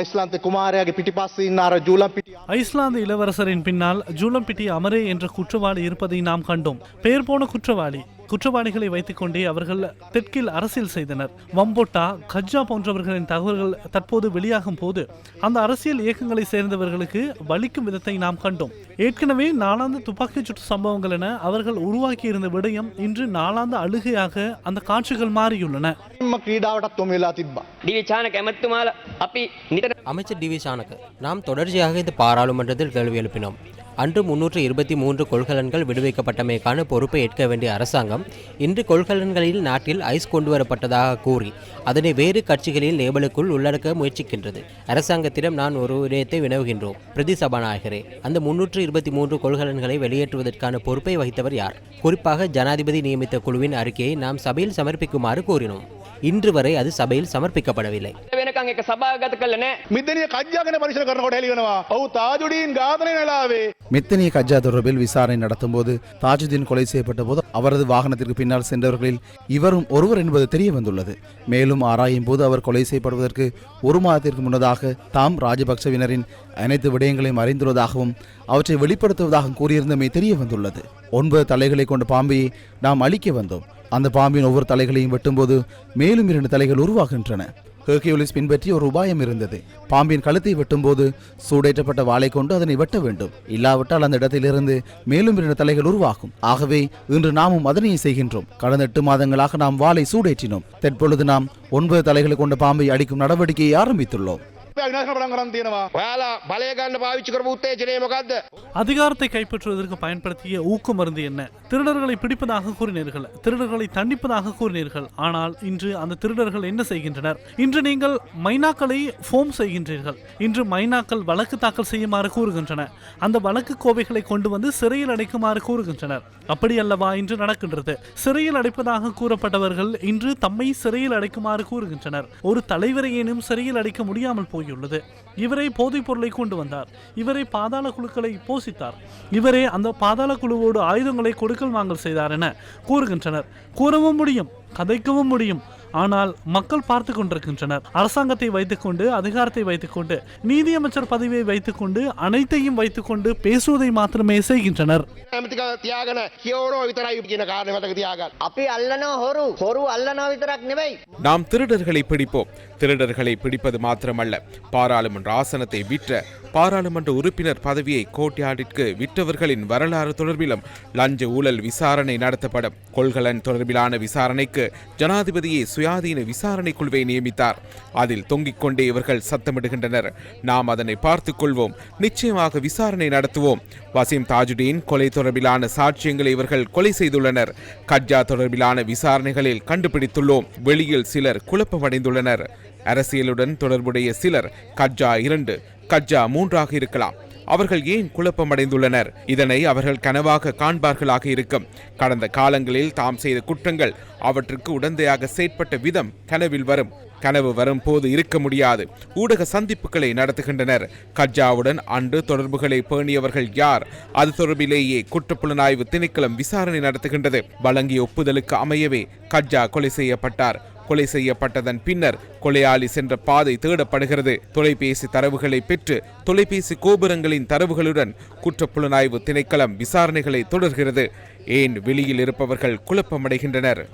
Iceland குமாரே பிட்டிபாசினார ஜூலம்பிட்டி Iceland இளவரசரின் பின்னால் ஜூலம்பிட்டி அமரே என்ற குற்றவாளி இருப்பதை நாம் கண்டோம். பெயர் போன குற்றவாளி குற்றவாளிகளை வைத்துக்கொண்டே அவர்கள் தெற்கில் அரசியல் செய்தனர். வம்போட்டா கஜ்ஜா போன்றவர்களின் தகவல்கள் தற்போது வெளியாகும் போது அந்த அரசியல் இயக்கங்களை சேர்ந்தவர்களுக்கு வலிக்கும் விதத்தை நாம் கண்டோம். ஏற்கனவே நாலாந்து துப்பாக்கி சுட்டு சம்பவங்கள் என அவர்கள் உருவாக்கி இருந்த விடயம் இன்று நாலாந்து அழுகையாக அந்த காட்சிகள் மாறியுள்ளன. அமைச்சர் டிவி சானக நாம் தொடர்ச்சியாக இந்த பாராளுமன்றத்தில் கேள்வி எழுப்பினோம். அன்று முன்னூற்று இருபத்தி மூன்று கொள்கலன்கள் விடுவிக்கப்பட்டமைக்கான பொறுப்பை ஏற்க வேண்டிய அரசாங்கம் இன்று கொள்கலன்களில் நாட்டில் ஐஸ் கொண்டுவரப்பட்டதாக கூறி அதனை வேறு கட்சிகளில் லேபலுக்குள் உள்ளடக்க முயற்சிக்கின்றது. அரசாங்கத்திடம் நான் ஒரு விடயத்தை வினவுகின்றோம். பிரதி சபாநாயகரே அந்த முன்னூற்று இருபத்தி மூன்று கொள்கலன்களை வெளியேற்றுவதற்கான பொறுப்பை வகித்தவர் யார்? குறிப்பாக ஜனாதிபதி நியமித்த குழுவின் அறிக்கையை நாம் சபையில் சமர்ப்பிக்குமாறு கூறினோம். இன்று வரை அது சபையில் சமர்ப்பிக்கப்படவில்லை. වෙනකං එක සභාගත කළ නෑ මිදනිය කජ්‍යාගෙන පරිශ කරනකොට හෙළිගෙනවා ඔහු තාජුඩීන් ඝාතනය වෙලාවේ. மெத்தனிய கஜா தொடர்பில் விசாரணை நடத்தும்போது தாஜுதீன் கொலை செய்யப்பட்ட போது அவரது வாகனத்திற்கு பின்னால் சென்றவர்களில் இவரும் ஒருவர் என்பது தெரிய வந்துள்ளது மேலும் ஆராயும் போது அவர் கொலை செய்யப்படுவதற்கு ஒரு மாதத்திற்கு முன்னதாக தாம் ராஜபக்சவினரின் அனைத்து விடயங்களையும் அறிந்துள்ளதாகவும் அவற்றை வெளிப்படுத்துவதாக கூறியிருந்தமை தெரிய வந்துள்ளது ஒன்பது தலைகளை கொண்ட பாம்பையை நாம் அழிக்க வந்தோம் அந்த பாம்பின் ஒவ்வொரு தலைகளையும் வெட்டும்போது மேலும் இரண்டு தலைகள் உருவாகின்றன ஹெர்கியூலிஸ் பின்பற்றி ஒரு உபாயம் இருந்தது. பாம்பின் கழுத்தை வெட்டும்போது சூடேற்றப்பட்ட வாளை கொண்டு அதனை வெட்ட வேண்டும். இல்லாவிட்டால் அந்த இடத்திலிருந்து மேலும் இரண்டு தலைகள் உருவாகும். ஆகவே இன்று நாமும் அதனையே செய்கின்றோம். கடந்த எட்டு மாதங்களாக நாம் வாளை சூடேற்றினோம். தற்பொழுது நாம் ஒன்பது தலைகளை கொண்ட பாம்பை அடிக்கும் நடவடிக்கையை ஆரம்பித்துள்ளோம். විනාශ පටන් කරන් තියෙනවා. ඔයාලා බලය ගන්න පාවිච්චි කරපු උත්තේජනය මොකක්ද? அதிகாரத்தை கைப்பற்றுவதற்கு பயன்படுத்திய ஊக்க மருந்து என்ன திருடர்களை பிடிப்பதாக கூறினீர்கள் திருடர்களை தண்டிப்பதாக கூறினீர்கள் ஆனால் இன்று அந்த திருடர்கள் என்ன செய்கின்றனர் இன்று நீங்கள் மைனாக்களை ஃபோம் செய்கின்றீர்கள் இன்று மைனாக்கள் வழக்கு தாக்கல் செய்யுமாறு கூறுகின்றன அந்த வழக்கு கோவைகளை கொண்டு வந்து சிறையில் அடைக்குமாறு கூறுகின்றனர் அப்படி அல்லவா இன்று நடக்கின்றது சிறையில் அடைப்பதாக கூறப்பட்டவர்கள் இன்று தம்மை சிறையில் அடைக்குமாறு கூறுகின்றனர் ஒரு தலைவரையேனும் சிறையில் அடைக்க முடியாமல் போயுள்ளது. இவரே போதைப் பொருளை கொண்டு வந்தார். இவரே பாதாள குழுக்களை போஷித்தார். இவரே அந்த பாதாள குழுவோடு ஆயுதங்களை கொடுக்கல் வாங்கல் செய்தார் என கூறுகின்றனர். கூறவும் முடியும் கதைக்கவும் முடியும். ஆனால் மக்கள் பார்த்து கொண்டிருக்கின்றனர். அரசாங்கத்தை வைத்துக்கொண்டு அதிகாரத்தை வைத்துக்கொண்டு நீதியமைச்சர் பதவியை வைத்துக்கொண்டு அனைத்தையும் வைத்துக்கொண்டு பேசுவதை மாத்திரமே செய்கின்றனர். நாம் திருடர்களை பிடிப்போம். திருடர்களை பிடிப்பது மாத்திரமல்ல. பாராளுமன்ற ஆசனத்தை விற்ற பாராளுமன்ற உறுப்பினர் பதவியை கோட்யாடிற்கு விற்றவர்களின் வரலாறு தொடர்பிலும் லஞ்ச ஊழல் விசாரணை நடத்தப்படும். கொள்கலன் தொடர்பிலான விசாரணைக்கு ஜனாதிபதியை சுய சுயாதீன விசாரணை குழுவை நியமித்தார். அதில் தொங்கிக் கொண்டே இவர்கள் சத்தமிடுகின்றனர். நாம் அதனை பார்த்துக் கொள்வோம் நிச்சயமாக விசாரணை நடத்துவோம். வசீம் தாஜுடீன் கொலை தொடர்பிலான சாட்சியங்களை இவர்கள் கொலை செய்துள்ளனர். கட்ஜா தொடர்பிலான விசாரணைகளில் கண்டுபிடித்துள்ளோம். வெளியில் சிலர் குழப்பமடைந்துள்ளனர். அரசியலுடன் தொடர்புடைய சிலர் கட்ஜா இரண்டு கட்ஜா மூன்றாக இருக்கலாம். அவர்கள் ஏன் குழப்பமடைந்துள்ளனர்? இதனை அவர்கள் கனவாக காண்பார்களாக இருக்கும். கடந்த காலங்களில் தாம் செய்த குற்றங்கள் அவற்றுக்கு உடந்தையாக செயற்பட்ட விதம் கனவில் வரும். கனவு வரும் போது இருக்க முடியாது. ஊடக சந்திப்புகளை நடத்துகின்றனர். கட்ஜாவுடன் அன்று தொடர்புகளை பேணியவர்கள் யார்? அது தொடர்பிலேயே குற்றப்புலனாய்வு திணைக்களம் விசாரணை நடத்துகின்றது. வழங்கிய ஒப்புதலுக்கு அமையவே கஜா கொலை செய்யப்பட்டார். கொலை செய்யப்பட்டதன் பின்னர் கொலையாளி சென்ற பாதை தேடப்படுகிறது. தொலைபேசி தரவுகளை பெற்று தொலைபேசி கோபுரங்களின் தரவுகளுடன் குற்றப்புலனாய்வு திணைக்களம் விசாரணைகளை தொடர்கிறது. ஏன் வெளியில் இருப்பவர்கள் குழப்பமடைகின்றனர்?